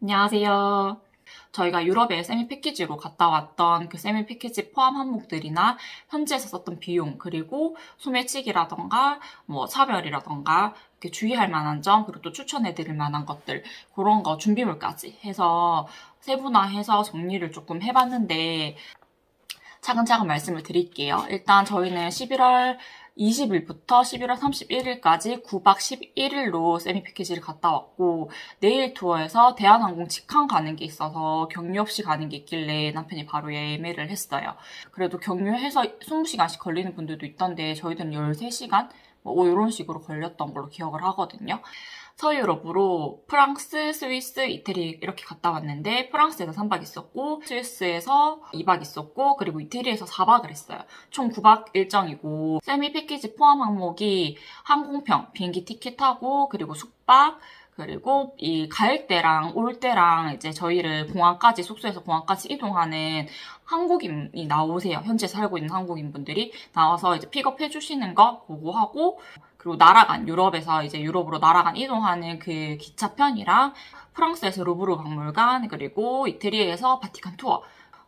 안녕하세요. 저희가 유럽에 세미 패키지로 갔다 왔던 그 세미 패키지 포함 항목들이나 현지에서 썼던 비용 그리고 소매치기라던가 뭐 차별이라던가 이렇게 주의할 만한 점 그리고 또 추천해 드릴 만한 것들 그런 거 준비물까지 해서 세분화해서 정리를 조금 해봤는데 차근차근 말씀을 드릴게요. 일단 저희는 11월 20일부터 11월 31일까지 9박 11일로 세미 패키지를 갔다 왔고 내일 투어에서 대한항공 직항 가는 게 있어서 격리 없이 가는 게 있길래 남편이 바로 예매를 했어요. 그래도 격리해서 20시간씩 걸리는 분들도 있던데 저희들은 13시간 뭐 이런 식으로 걸렸던 걸로 기억을 하거든요. 서유럽으로 프랑스, 스위스, 이태리 이렇게 갔다 왔는데 프랑스에서 3박 있었고 스위스에서 2박 있었고 그리고 이태리에서 4박을 했어요. 총 9박 일정이고 세미 패키지 포함 항목이 항공편, 비행기 티켓하고 그리고 숙박 그리고 이 갈 때랑 올 때랑 이제 저희를 공항까지 숙소에서 공항까지 이동하는 한국인이 나오세요. 현재 살고 있는 한국인 분들이 나와서 이제 픽업해 주시는 거 보고 하고 그리고 날아간 유럽에서 이제 유럽으로 날아간 이동하는 그 기차편이랑 프랑스에서 루브르 박물관 그리고 이태리에서 바티칸 투어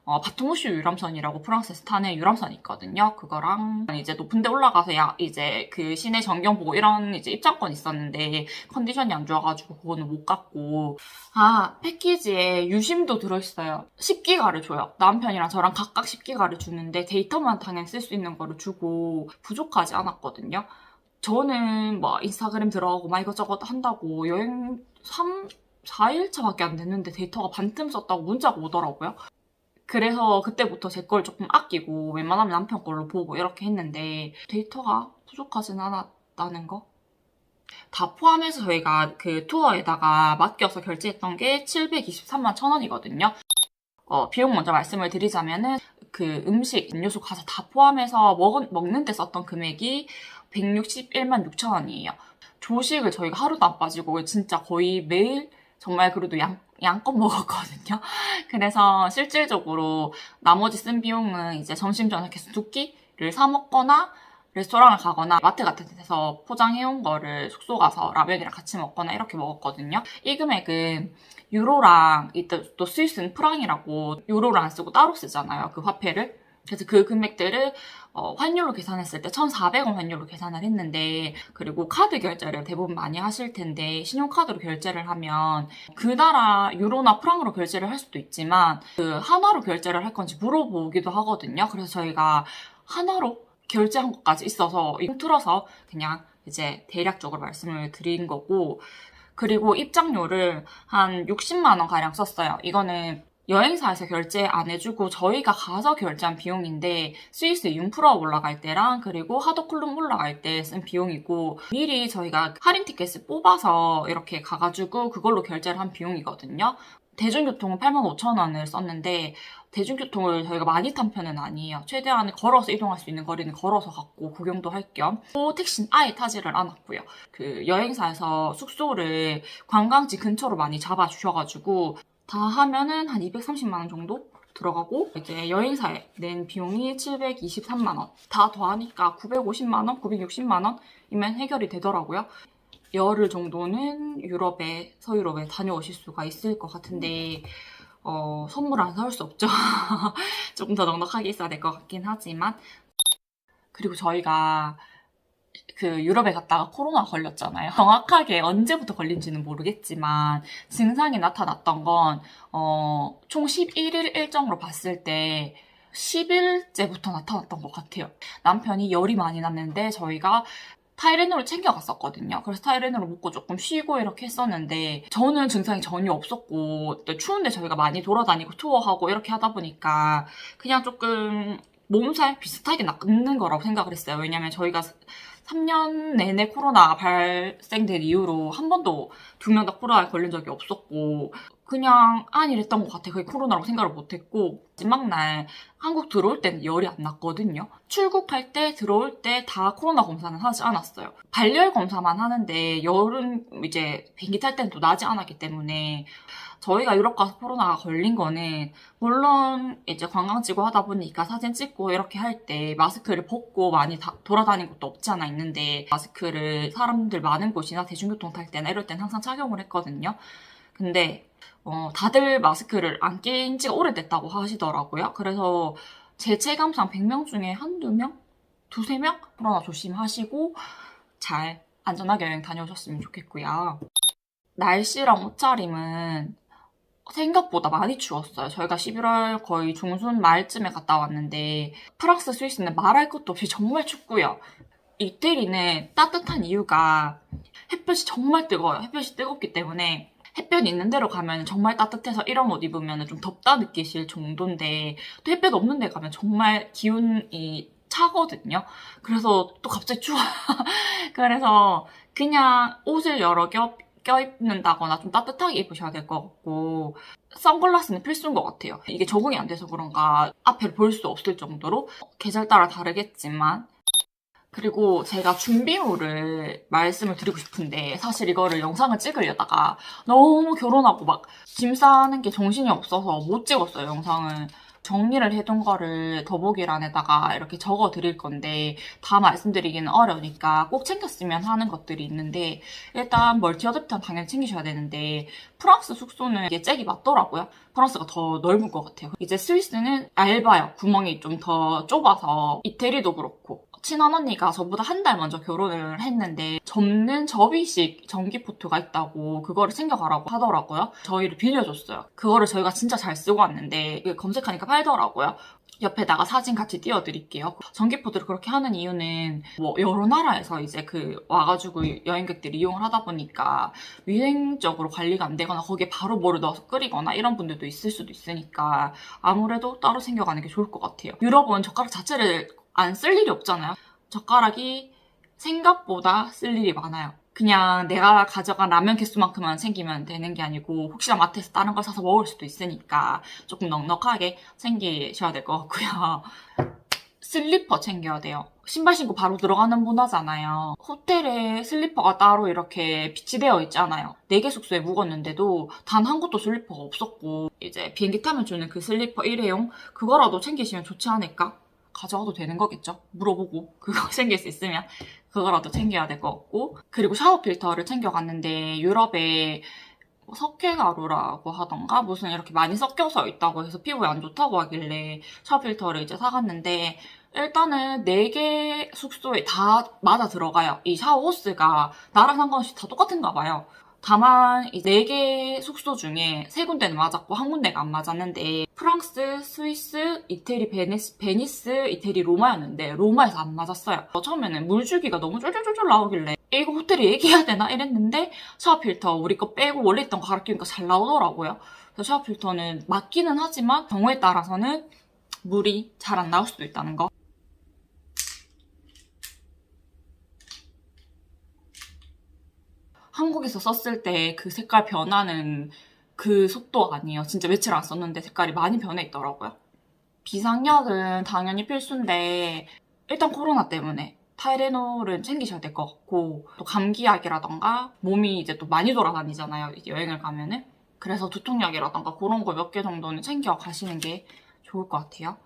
어, 바토무슈 유람선이라고 프랑스에서 타는 유람선이 있거든요. 그거랑 이제 높은 데 올라가서 야, 이제 그 시내 전경 보고 이런 이제 입장권 있었는데 컨디션이 안 좋아가지고 그거는 못 갔고 아 패키지에 유심도 들어있어요. 10기가를 줘요. 남편이랑 저랑 각각 10기가를 주는데 데이터만 당연히 쓸 수 있는 거를 주고 부족하지 않았거든요. 저는 뭐 인스타그램 들어가고 막 이것저것 한다고 여행 3, 4일차밖에 안 됐는데 데이터가 반틈 썼다고 문자가 오더라고요. 그래서 그때부터 제 걸 조금 아끼고 웬만하면 남편 걸로 보고 이렇게 했는데 데이터가 부족하진 않았다는 거? 다 포함해서 저희가 그 투어에다가 맡겨서 결제했던 게 723만 천 원이거든요. 어, 비용 먼저 말씀을 드리자면은 그 음식, 음료수, 과자 다 포함해서 먹, 먹는 데 썼던 금액이 161만 6천 원이에요. 조식을 저희가 하루도 안 빠지고 진짜 거의 매일 정말 그래도 양, 양껏 먹었거든요. 그래서 실질적으로 나머지 쓴 비용은 이제 점심 저녁에서 두 끼를 사 먹거나 레스토랑을 가거나 마트 같은 데서 포장해온 거를 숙소 가서 라면이랑 같이 먹거나 이렇게 먹었거든요. 이 금액은 유로랑 또 스위스는 프랑이라고 유로를 안 쓰고 따로 쓰잖아요. 그 화폐를. 그래서 그 금액들을 어, 환율로 계산했을 때 1,400원 환율로 계산을 했는데 그리고 카드 결제를 대부분 많이 하실 텐데 신용카드로 결제를 하면 그 나라 유로나 프랑으로 결제를 할 수도 있지만 그 하나로 결제를 할 건지 물어보기도 하거든요. 그래서 저희가 하나로 결제한 것까지 있어서 틀어서 그냥 이제 대략적으로 말씀을 드린 거고 그리고 입장료를 한 60만 원 가량 썼어요. 이거는 여행사에서 결제 안 해주고 저희가 가서 결제한 비용인데 스위스 융프라 올라갈 때랑 그리고 하더클룸 올라갈 때 쓴 비용이고 미리 저희가 할인 티켓을 뽑아서 이렇게 가가지고 그걸로 결제를 한 비용이거든요. 대중교통은 8만 5천 원을 썼는데 대중교통을 저희가 많이 탄 편은 아니에요. 최대한 걸어서 이동할 수 있는 거리는 걸어서 갔고 구경도 할 겸. 또 택시는 아예 타지를 않았고요. 그 여행사에서 숙소를 관광지 근처로 많이 잡아주셔가지고 다 하면은 한 230만 원 정도 들어가고 이제 여행사에 낸 비용이 723만 원. 다 더하니까 950만 원, 960만 원이면 해결이 되더라고요. 열흘 정도는 유럽에 서유럽에 다녀오실 수가 있을 것 같은데 어, 선물 안 사올 수 없죠. 조금 더 넉넉하게 있어야 될 것 같긴 하지만 그리고 저희가 그 유럽에 갔다가 코로나 걸렸잖아요. 정확하게 언제부터 걸린지는 모르겠지만 증상이 나타났던 건 어, 총 11일 일정으로 봤을 때 10일째부터 나타났던 것 같아요. 남편이 열이 많이 났는데 저희가 타이레놀을 챙겨갔었거든요. 그래서 타이레놀을 먹고 조금 쉬고 이렇게 했었는데 저는 증상이 전혀 없었고 또 추운데 저희가 많이 돌아다니고 투어하고 이렇게 하다 보니까 그냥 조금 몸살 비슷하게 낫는 거라고 생각을 했어요. 왜냐면 저희가 3년 내내 코로나 발생된 이후로 한 번도 두 명 다 코로나에 걸린 적이 없었고 그냥 안일했던 것 같아요. 그게 코로나라고 생각을 못했고 마지막 날 한국 들어올 때는 열이 안 났거든요. 출국할 때 들어올 때 다 코로나 검사는 하지 않았어요. 발열 검사만 하는데 열은 이제 비행기 탈 때는 또 나지 않았기 때문에 저희가 유럽 가서 코로나가 걸린 거는 물론 이제 관광지고 하다 보니까 사진 찍고 이렇게 할 때 마스크를 벗고 많이 다, 돌아다닌 것도 없지 않아 있는데 마스크를 사람들 많은 곳이나 대중교통 탈 때나 이럴 땐 항상 착용을 했거든요. 근데 어, 다들 마스크를 안 낀 지가 오래됐다고 하시더라고요. 그래서 제 체감상 100명 중에 한두 명? 두세 명? 코로나 조심하시고 잘 안전하게 여행 다녀오셨으면 좋겠고요. 날씨랑 옷차림은 생각보다 많이 추웠어요. 저희가 11월 거의 중순 말쯤에 갔다 왔는데 프랑스, 스위스는 말할 것도 없이 정말 춥고요. 이태리는 따뜻한 이유가 햇볕이 정말 뜨거워요. 햇볕이 뜨겁기 때문에 햇볕 있는 데로 가면 정말 따뜻해서 이런 옷 입으면 좀 덥다 느끼실 정도인데 또 햇볕 없는 데 가면 정말 기운이 차거든요. 그래서 또 갑자기 추워. 그래서 그냥 옷을 여러 겹 껴입는다거나 좀 따뜻하게 입으셔야 될 것 같고 선글라스는 필수인 것 같아요. 이게 적응이 안 돼서 그런가 앞을 볼 수 없을 정도로 계절 따라 다르겠지만 그리고 제가 준비물을 말씀을 드리고 싶은데 사실 이거를 영상을 찍으려다가 너무 결혼하고 막 짐 싸는 게 정신이 없어서 못 찍었어요 영상을 정리를 해둔 거를 더보기란에다가 이렇게 적어 드릴 건데 다 말씀드리기는 어려우니까 꼭 챙겼으면 하는 것들이 있는데 일단 멀티 어댑터는 당연히 챙기셔야 되는데 프랑스 숙소는 이게 잭이 맞더라고요. 프랑스가 더 넓은 것 같아요. 이제 스위스는 얇아요 구멍이 좀 더 좁아서 이태리도 그렇고 친한 언니가 저보다 한 달 먼저 결혼을 했는데 접는 접이식 전기포트가 있다고 그거를 챙겨가라고 하더라고요. 저희를 빌려줬어요. 그거를 저희가 진짜 잘 쓰고 왔는데 검색하니까 팔더라고요. 옆에다가 사진 같이 띄워드릴게요. 전기포트를 그렇게 하는 이유는 뭐 여러 나라에서 이제 그 와가지고 여행객들이 이용을 하다 보니까 위생적으로 관리가 안 되거나 거기에 바로 뭐를 넣어서 끓이거나 이런 분들도 있을 수도 있으니까 아무래도 따로 챙겨가는 게 좋을 것 같아요. 유럽은 젓가락 자체를 안 쓸 일이 없잖아요. 젓가락이 생각보다 쓸 일이 많아요. 그냥 내가 가져간 라면 개수만큼만 챙기면 되는 게 아니고 혹시나 마트에서 다른 걸 사서 먹을 수도 있으니까 조금 넉넉하게 챙기셔야 될 것 같고요. 슬리퍼 챙겨야 돼요. 신발 신고 바로 들어가는 문화잖아요. 호텔에 슬리퍼가 따로 이렇게 비치되어 있잖아요. 4개 숙소에 묵었는데도 단 한 곳도 슬리퍼가 없었고 이제 비행기 타면 주는 그 슬리퍼 일회용 그거라도 챙기시면 좋지 않을까? 가져가도 되는 거겠죠? 물어보고 그거 챙길 수 있으면 그거라도 챙겨야 될 것 같고 그리고 샤워 필터를 챙겨갔는데 유럽에 뭐 석회가루라고 하던가 무슨 이렇게 많이 섞여서 있다고 해서 피부에 안 좋다고 하길래 샤워 필터를 이제 사갔는데 일단은 4개 숙소에 다 맞아 들어가요. 이 샤워 호스가 나랑 상관없이 다 똑같은가 봐요. 다만 이 4개 숙소 중에 세 군데는 맞았고 한 군데가 안 맞았는데 프랑스, 스위스, 이태리, 베니스, 베니스, 이태리, 로마였는데 로마에서 안 맞았어요. 처음에는 물주기가 너무 쫄쫄쫄쫄 나오길래 이거 호텔이 얘기해야 되나 이랬는데 샤워 필터 우리 거 빼고 원래 있던 거 끼우니까 잘 나오더라고요. 그래서 샤워 필터는 맞기는 하지만 경우에 따라서는 물이 잘 안 나올 수도 있다는 거. 한국에서 썼을 때 그 색깔 변하는 그 속도 아니에요. 진짜 며칠 안 썼는데 색깔이 많이 변해 있더라고요. 비상약은 당연히 필수인데 일단 코로나 때문에 타이레놀은 챙기셔야 될 것 같고 또 감기약이라던가 몸이 이제 또 많이 돌아다니잖아요. 여행을 가면은 그래서 두통약이라던가 그런 거 몇 개 정도는 챙겨 가시는 게 좋을 것 같아요.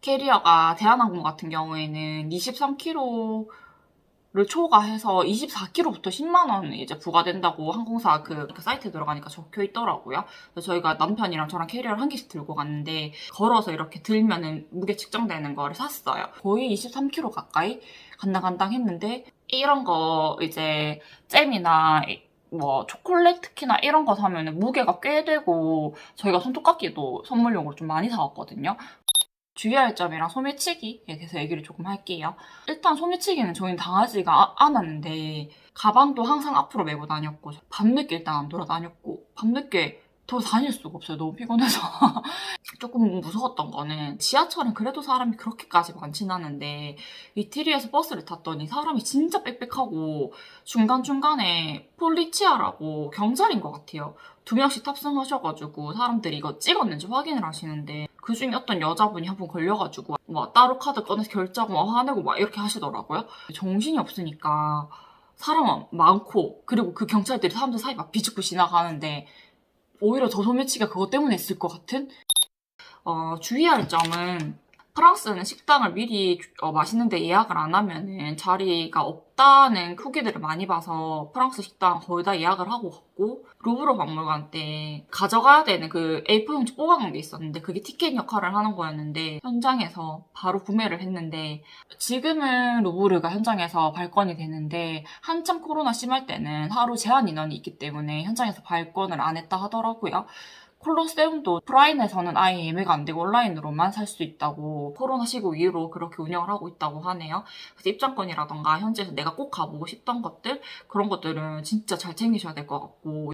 캐리어가 대한항공 같은 경우에는 23kg 를 초과해서 24kg부터 10만 원 이제 부과된다고 항공사 그, 그 사이트에 들어가니까 적혀 있더라고요. 그래서 저희가 남편이랑 저랑 캐리어를 한 개씩 들고 갔는데 걸어서 이렇게 들면은 무게 측정되는 거를 샀어요. 거의 23kg 가까이 간당간당 했는데 이런 거 이제 잼이나 뭐 초콜릿 특히나 이런 거 사면은 무게가 꽤 되고 저희가 손톱깎이도 선물용으로 좀 많이 사왔거든요. 주의할 점이랑 소매치기에 대해서 얘기를 조금 할게요. 일단 소매치기는 저희는 당하지가 아- 않았는데 가방도 항상 앞으로 메고 다녔고 밤늦게 일단 안 돌아다녔고 밤늦게 더 다닐 수가 없어요. 너무 피곤해서. 조금 무서웠던 거는 지하철은 그래도 사람이 그렇게까지 많진 않은데 이태리에서 버스를 탔더니 사람이 진짜 빽빽하고 중간중간에 폴리치아라고 경찰인 것 같아요. 두 명씩 탑승하셔가지고 사람들이 이거 찍었는지 확인을 하시는데 그 중에 어떤 여자분이 한분 걸려가지고 뭐 따로 카드 꺼내서 결제하고 막 화내고 막 이렇게 하시더라고요. 정신이 없으니까 사람 많고 그리고 그 경찰들이 사람들 사이 막 비집고 지나가는데 오히려 더 소매치기가 그것 때문에 있을 것 같은? 어, 주의할 점은 프랑스는 식당을 미리 어, 맛있는데 예약을 안 하면은 자리가 없다는 후기들을 많이 봐서 프랑스 식당 거의 다 예약을 하고 갔고 루브르 박물관 때 가져가야 되는 그 A4용지 뽑아놓은 게 있었는데 그게 티켓 역할을 하는 거였는데 현장에서 바로 구매를 했는데 지금은 루브르가 현장에서 발권이 되는데 한참 코로나 심할 때는 하루 제한 인원이 있기 때문에 현장에서 발권을 안 했다 하더라고요. 콜로세움도 프라인에서는 아예 예매가 안 되고 온라인으로만 살 수 있다고 코로나 시국 이후로 그렇게 운영을 하고 있다고 하네요. 그래서 입장권이라던가 현지에서 내가 꼭 가보고 싶던 것들 그런 것들은 진짜 잘 챙기셔야 될 것 같고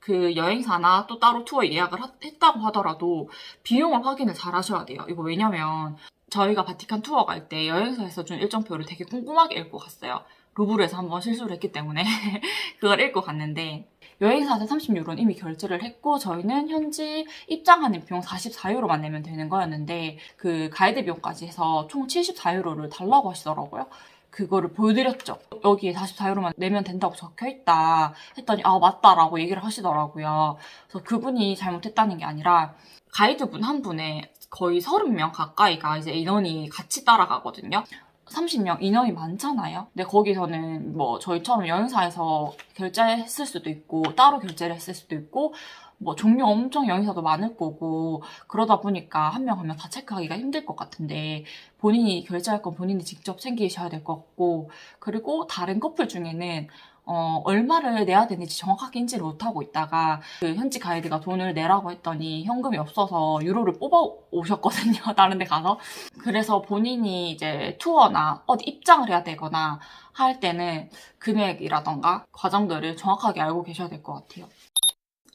그 여행사나 또 따로 투어 예약을 하- 했다고 하더라도 비용을 확인을 잘 하셔야 돼요. 이거 왜냐면 저희가 바티칸 투어 갈 때 여행사에서 준 일정표를 되게 꼼꼼하게 읽고 갔어요. 루브르에서 한번 실수를 했기 때문에 그걸 읽고 갔는데 여행사한테 30유로는 이미 결제를 했고 저희는 현지 입장하는 비용 44유로만 내면 되는 거였는데 그 가이드 비용까지 해서 총 74유로를 달라고 하시더라고요. 그거를 보여드렸죠. 여기에 44유로만 내면 된다고 적혀 있다 했더니 아 맞다라고 얘기를 하시더라고요. 그래서 그분이 잘못했다는 게 아니라 가이드분 한 분에 거의 30명 가까이가 이제 인원이 같이 따라가거든요. 30명 인원이 많잖아요. 근데 거기서는 뭐 저희처럼 여행사에서 결제했을 수도 있고 따로 결제를 했을 수도 있고 뭐 종류 엄청 여행사도 많을 거고 그러다 보니까 한 명 한 명 다 체크하기가 힘들 것 같은데 본인이 결제할 건 본인이 직접 챙기셔야 될 것 같고 그리고 다른 커플 중에는 어, 얼마를 내야 되는지 정확하게 인지를 못하고 있다가 그 현지 가이드가 돈을 내라고 했더니 현금이 없어서 유로를 뽑아 오셨거든요. 다른 데 가서. 그래서 본인이 이제 투어나 어디 입장을 해야 되거나 할 때는 금액이라던가 과정들을 정확하게 알고 계셔야 될 것 같아요.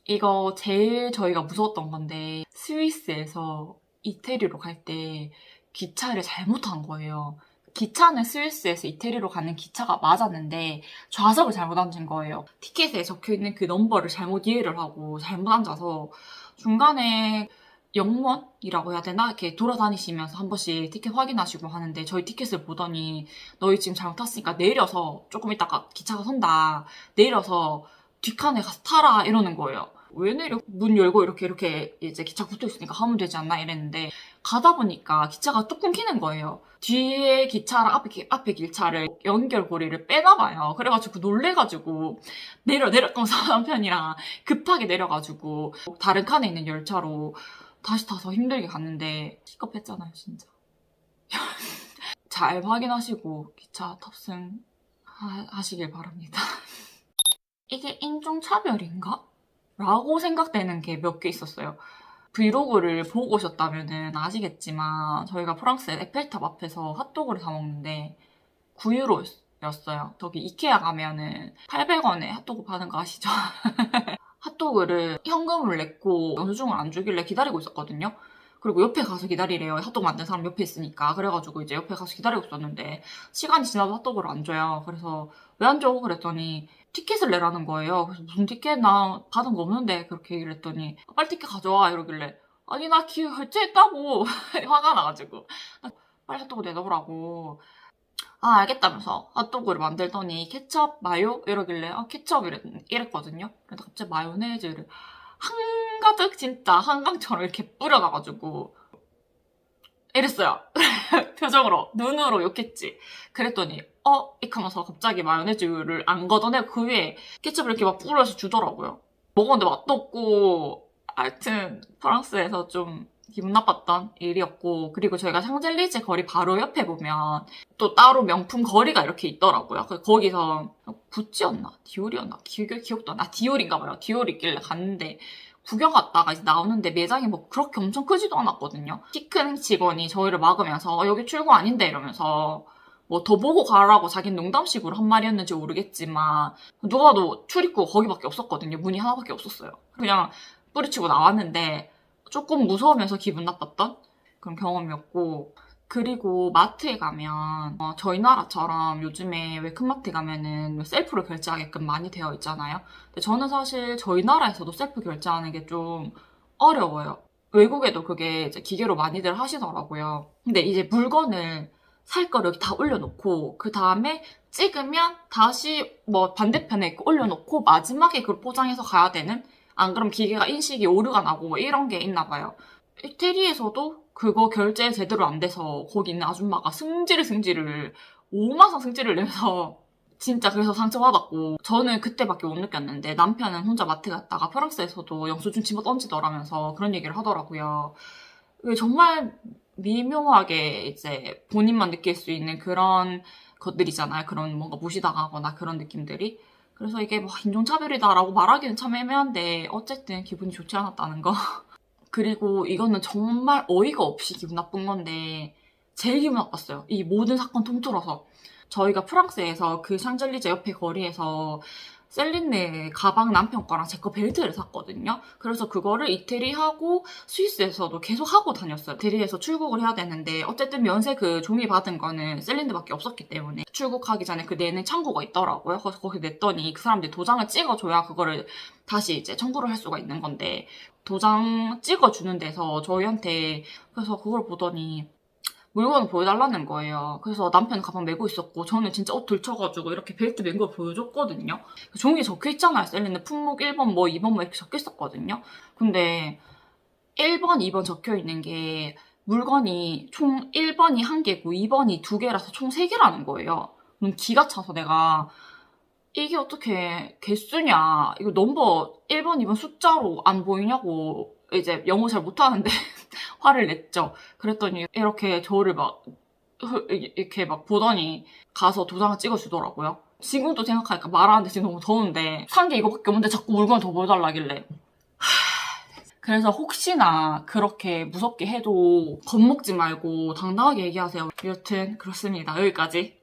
이거 제일 저희가 무서웠던 건데 스위스에서 이태리로 갈 때 기차를 잘못한 거예요. 기차는 스위스에서 이태리로 가는 기차가 맞았는데 좌석을 잘못 앉은 거예요. 티켓에 적혀 있는 그 넘버를 잘못 이해를 하고 잘못 앉아서 중간에 영무원이라고 해야 되나? 이렇게 돌아다니시면서 한 번씩 티켓 확인하시고 하는데 저희 티켓을 보더니 너희 지금 잘못 탔으니까 내려서 조금 있다가 기차가 선다. 내려서 뒷칸에 가서 타라 이러는 거예요. 왜 내려? 문 열고 이렇게 이렇게 이제 기차 붙어 있으니까 하면 되지 않나 이랬는데 가다 보니까 기차가 뚝 끊기는 거예요. 뒤에 기차랑 앞에, 기- 앞에 기차를 연결고리를 빼나 봐요. 그래가지고 놀래가지고 내려 내렸던 남편이랑 급하게 내려가지고 다른 칸에 있는 열차로 다시 타서 힘들게 갔는데 픽업했잖아요 진짜. 잘 확인하시고 기차 탑승 하- 하시길 바랍니다. 이게 인종차별인가? 라고 생각되는 게 몇 개 있었어요. 브이로그를 보고 오셨다면 아시겠지만 저희가 프랑스 에펠탑 앞에서 핫도그를 사 먹는데 9유로였어요. 저기 이케아 가면은 800원에 핫도그 파는 거 아시죠? 핫도그를 현금을 냈고 영수증을 안 주길래 기다리고 있었거든요. 그리고 옆에 가서 기다리래요. 핫도그 만든 사람 옆에 있으니까. 그래가지고 이제 옆에 가서 기다리고 있었는데 시간이 지나도 핫도그를 안 줘요. 그래서 왜 안 줘? 그랬더니 티켓을 내라는 거예요. 그래서 무슨 티켓 나 받은 거 없는데 그렇게 얘기를 했더니 빨리 티켓 가져와 이러길래 아니 나 기회 결제했다고 화가 나가지고 빨리 핫도그 내놓으라고 아 알겠다면서 핫도그를 만들더니 케첩 마요 이러길래 아 케첩 이랬, 이랬거든요. 그래서 갑자기 마요네즈를 한가득 진짜 한강처럼 이렇게 뿌려놔가지고 이랬어요. 표정으로 눈으로 욕했지. 그랬더니 어? 이하면서 갑자기 마요네즈를 안 걷어내고 그 위에 케첩을 이렇게 막 뿌려서 주더라고요. 먹었는데 맛도 없고 하여튼 프랑스에서 좀 기분 나빴던 일이었고 그리고 저희가 샹젤리제 거리 바로 옆에 보면 또 따로 명품 거리가 이렇게 있더라고요. 그 거기서 구찌였나 디올이었나 기억, 기억도 안 나. 디올인가 봐요. 디올이 있길래 갔는데 구경 갔다가 이제 나오는데 매장이 뭐 그렇게 엄청 크지도 않았거든요. 키 큰 직원이 저희를 막으면서 어, 여기 출구 아닌데 이러면서 뭐 더 보고 가라고 자기는 농담식으로 한 말이었는지 모르겠지만 누가 봐도 출입구 거기밖에 없었거든요. 문이 하나밖에 없었어요. 그냥 뿌리치고 나왔는데 조금 무서우면서 기분 나빴던 그런 경험이었고 그리고 마트에 가면 어, 저희 나라처럼 요즘에 왜 큰 마트에 가면은 셀프로 결제하게끔 많이 되어 있잖아요. 근데 저는 사실 저희 나라에서도 셀프 결제하는 게 좀 어려워요. 외국에도 그게 이제 기계로 많이들 하시더라고요. 근데 이제 물건을 살 거를 다 올려놓고 그 다음에 찍으면 다시 뭐 반대편에 올려놓고 마지막에 그걸 포장해서 가야 되는 안 그럼 기계가 인식이 오류가 나고 뭐 이런 게 있나 봐요. 이태리에서도 그거 결제 제대로 안 돼서 거기 있는 아줌마가 승질을 승질을 오마상 승질을 내면서 진짜 그래서 상처받았고 저는 그때밖에 못 느꼈는데 남편은 혼자 마트 갔다가 프랑스에서도 영수증 집어 던지더라면서 그런 얘기를 하더라고요. 정말 미묘하게 이제 본인만 느낄 수 있는 그런 것들이잖아요. 그런 뭔가 무시당하거나 그런 느낌들이. 그래서 이게 뭐 인종차별이다라고 말하기는 참 애매한데 어쨌든 기분이 좋지 않았다는 거. 그리고 이거는 정말 어이가 없이 기분 나쁜 건데 제일 기분 나빴어요. 이 모든 사건 통틀어서. 저희가 프랑스에서 그 샹젤리제 옆에 거리에서 셀린네 가방 남편 거랑 제 거 벨트를 샀거든요. 그래서 그거를 이태리하고 스위스에서도 계속 하고 다녔어요. 이태리에서 출국을 해야 되는데 어쨌든 면세 그 종이 받은 거는 셀린드밖에 없었기 때문에 출국하기 전에 그 내는 창구가 있더라고요. 그래서 거기 냈더니 그 사람들이 도장을 찍어줘야 그거를 다시 이제 청구를 할 수가 있는 건데 도장 찍어주는 데서 저희한테 그래서 그걸 보더니 물건을 보여달라는 거예요. 그래서 남편 가방 메고 있었고 저는 진짜 옷 들쳐가지고 이렇게 벨트 맨 걸 보여줬거든요. 종이에 적혀 있잖아요. 셀린드 품목 1번 뭐 2번 뭐 이렇게 적혀 있었거든요. 근데 1번, 2번 적혀 있는 게 물건이 총 1번이 한 개고 2번이 두 개라서 총 세 개라는 거예요. 그럼 기가 차서 내가 이게 어떻게 개수냐 이거 넘버 1번, 2번 숫자로 안 보이냐고 이제 영어 잘 못하는데 화를 냈죠. 그랬더니 이렇게 저를 막 흐- 이렇게 막 보더니 가서 도장을 찍어주더라고요. 지금도 생각하니까 말하는데 지금 너무 더운데 산 게 이거밖에 없는데 자꾸 물건을 더 보여달라길래 하, 그래서 혹시나 그렇게 무섭게 해도 겁먹지 말고 당당하게 얘기하세요. 여튼 그렇습니다. 여기까지.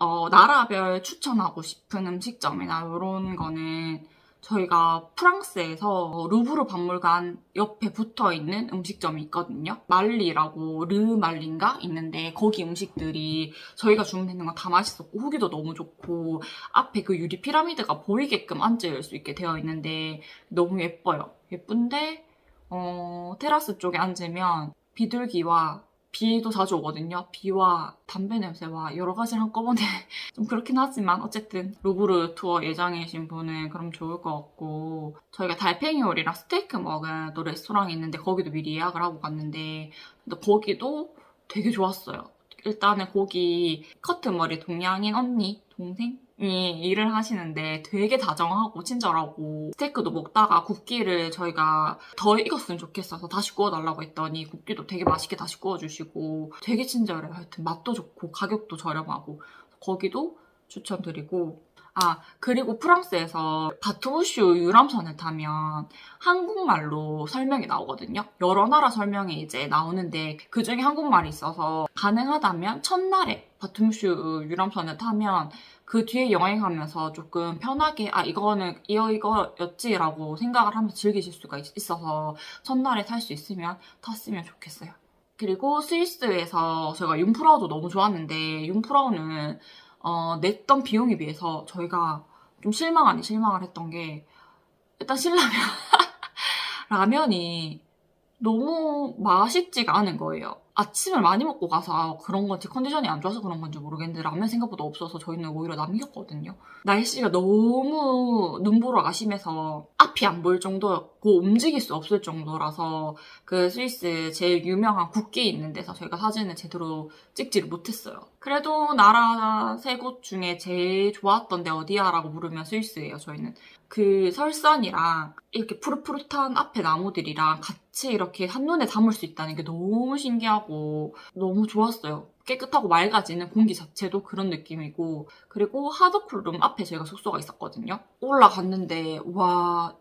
어, 나라별 추천하고 싶은 음식점이나 이런 거는 저희가 프랑스에서 루브르 박물관 옆에 붙어 있는 음식점이 있거든요. 말리라고 르 말린가 있는데 거기 음식들이 저희가 주문했는 건 다 맛있었고 후기도 너무 좋고 앞에 그 유리 피라미드가 보이게끔 앉을 수 있게 되어 있는데 너무 예뻐요. 예쁜데 어, 테라스 쪽에 앉으면 비둘기와 비도 자주 오거든요. 비와 담배 냄새와 여러 가지를 한꺼번에 좀 그렇긴 하지만 어쨌든 루브르 투어 예정이신 분은 그럼 좋을 것 같고 저희가 달팽이 요리랑 스테이크 먹은 또 레스토랑이 있는데 거기도 미리 예약을 하고 갔는데 근데 거기도 되게 좋았어요. 일단은 거기 커트 머리 동양인 언니 동생 이 일을 하시는데 되게 다정하고 친절하고 스테이크도 먹다가 굽기를 저희가 더 익었으면 좋겠어서 다시 구워달라고 했더니 굽기도 되게 맛있게 다시 구워주시고 되게 친절해요. 하여튼 맛도 좋고 가격도 저렴하고 거기도 추천드리고 아 그리고 프랑스에서 바투슈 유람선을 타면 한국말로 설명이 나오거든요. 여러 나라 설명이 이제 나오는데 그 중에 한국말이 있어서 가능하다면 첫날에 바툼슈 유람선을 타면 그 뒤에 여행하면서 조금 편하게 아 이거는 이거 이거였지라고 생각을 하면서 즐기실 수가 있- 있어서 첫날에 탈 수 있으면 탔으면 좋겠어요. 그리고 스위스에서 제가 융프라우도 너무 좋았는데 융프라우는 어, 냈던 비용에 비해서 저희가 좀 실망 아니 실망을 했던 게 일단 신라면 라면이 너무 맛있지가 않은 거예요. 아침을 많이 먹고 가서 그런 건지 컨디션이 안 좋아서 그런 건지 모르겠는데 라면 생각보다 없어서 저희는 오히려 남겼거든요. 날씨가 너무 눈보라가 심해서 앞이 안 보일 정도였고 움직일 수 없을 정도라서 그 스위스 제일 유명한 국기 있는 데서 저희가 사진을 제대로 찍지를 못했어요. 그래도 나라 세 곳 중에 제일 좋았던 데 어디야라고 물으면 스위스예요, 저희는. 그 설산이랑 이렇게 푸릇푸릇한 앞에 나무들이랑 같이 이렇게 한눈에 담을 수 있다는 게 너무 신기하고 너무 좋았어요. 깨끗하고 맑아지는 공기 자체도 그런 느낌이고 그리고 하드쿨룸 앞에 저희가 숙소가 있었거든요. 올라갔는데 와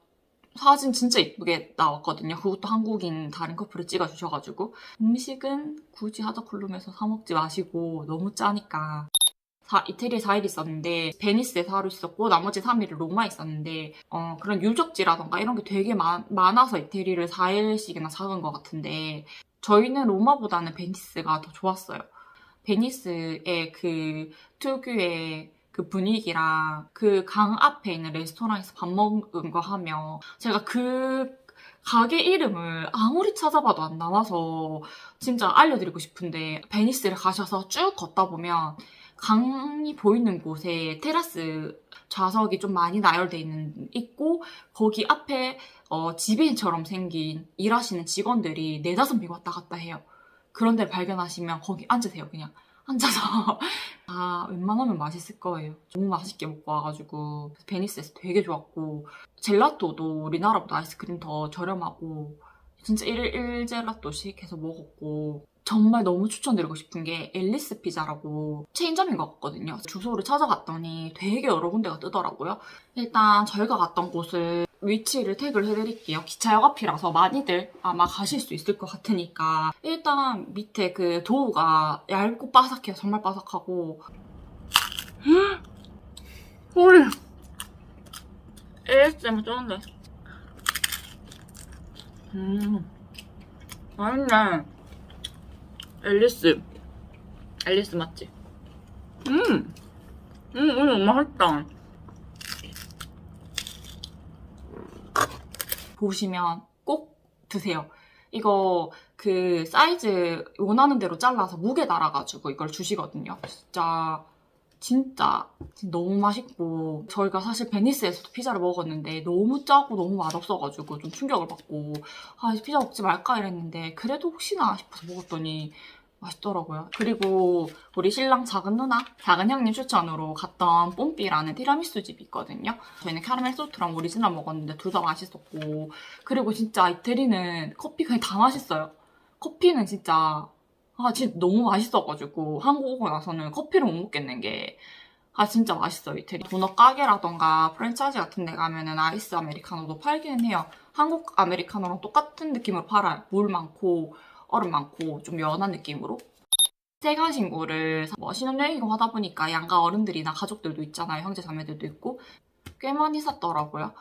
사진 진짜 이쁘게 나왔거든요. 그것도 한국인 다른 커플이 찍어주셔가지고 음식은 굳이 하드쿨룸에서 사 먹지 마시고 너무 짜니까 사- 이태리에 4일 있었는데 베니스에 하루 있었고 나머지 3일을 로마에 있었는데 어, 그런 유적지라던가 이런 게 되게 많, 많아서 이태리를 4일씩이나 잡은 것 같은데 저희는 로마보다는 베니스가 더 좋았어요. 베니스의 그 특유의 그 분위기랑 그 강 앞에 있는 레스토랑에서 밥 먹은 거 하며 제가 그 가게 이름을 아무리 찾아봐도 안 나와서 진짜 알려드리고 싶은데 베니스를 가셔서 쭉 걷다 보면 강이 보이는 곳에 테라스 좌석이 좀 많이 나열돼 있는 있고 거기 앞에 어, 지배인처럼 생긴 일하시는 직원들이 네다섯 명 왔다 갔다 해요. 그런 데를 발견하시면 거기 앉으세요, 그냥. 앉아서. 아, 웬만하면 맛있을 거예요. 너무 맛있게 먹고 와가지고. 베니스에서 되게 좋았고. 젤라또도 우리나라보다 아이스크림 더 저렴하고. 진짜 1일 1젤라또씩 해서 먹었고. 정말 너무 추천드리고 싶은 게 앨리스 피자라고 체인점인 것 같거든요. 주소를 찾아갔더니 되게 여러 군데가 뜨더라고요. 일단 저희가 갔던 곳을 위치를 태그를 해드릴게요. 기차역 앞이라서 많이들 아마 가실 수 있을 것 같으니까 일단 밑에 그 도우가 얇고 바삭해요. 정말 바삭하고 우리 ASMR 쩌는데 음 맛있네 앨리스 앨리스 맞지? 음! 음, 음, 맛있다. 보시면 꼭 드세요. 이거 그 사이즈 원하는 대로 잘라서 무게 달아가지고 이걸 주시거든요. 진짜 진짜 너무 맛있고 저희가 사실 베니스에서도 피자를 먹었는데 너무 짜고 너무 맛없어가지고 좀 충격을 받고 아 피자 먹지 말까 이랬는데 그래도 혹시나 싶어서 먹었더니 맛있더라고요. 그리고 우리 신랑 작은 누나, 작은 형님 추천으로 갔던 뽐삐라는 티라미수 집이 있거든요. 저희는 캐러멜 소트랑 오리지널 먹었는데 둘 다 맛있었고 그리고 진짜 이태리는 커피 그냥 다 맛있어요. 커피는 진짜 아 진짜 너무 맛있어가지고 한국 오고 나서는 커피를 못 먹겠는 게 아 진짜 맛있어요 이태리. 도넛 가게라던가 프랜차이즈 같은 데 가면은 아이스 아메리카노도 팔기는 해요. 한국 아메리카노랑 똑같은 느낌으로 팔아요. 물 많고 얼음 많고 좀 연한 느낌으로. 세관 신고를 뭐 신혼여행이고 하다 보니까 양가 어른들이나 가족들도 있잖아요. 형제 자매들도 있고. 꽤 많이 샀더라고요.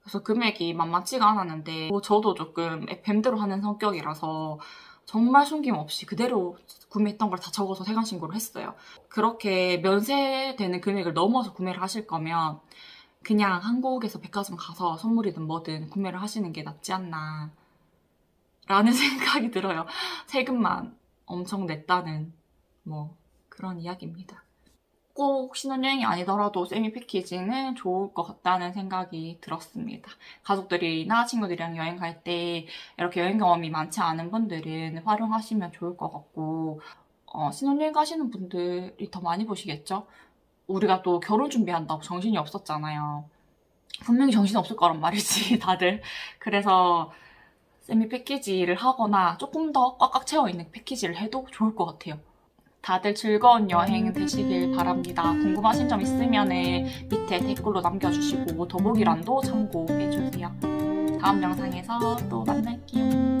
그래서 금액이 만만치가 않았는데 뭐 저도 조금 FM대로 하는 성격이라서 정말 숨김없이 그대로 구매했던 걸 다 적어서 세관 신고를 했어요. 그렇게 면세되는 금액을 넘어서 구매를 하실 거면 그냥 한국에서 백화점 가서 선물이든 뭐든 구매를 하시는 게 낫지 않나 라는 생각이 들어요. 세금만 엄청 냈다는 뭐 그런 이야기입니다. 꼭 신혼여행이 아니더라도 세미 패키지는 좋을 것 같다는 생각이 들었습니다. 가족들이나 친구들이랑 여행 갈 때 이렇게 여행 경험이 많지 않은 분들은 활용하시면 좋을 것 같고 어, 신혼여행 가시는 분들이 더 많이 보시겠죠? 우리가 또 결혼 준비한다고 정신이 없었잖아요. 분명히 정신 없을 거란 말이지, 다들. 그래서 세미 패키지를 하거나 조금 더 꽉꽉 채워 있는 패키지를 해도 좋을 것 같아요. 다들 즐거운 여행 되시길 바랍니다. 궁금하신 점 있으면 밑에 댓글로 남겨주시고 더보기란도 참고해주세요. 다음 영상에서 또 만날게요.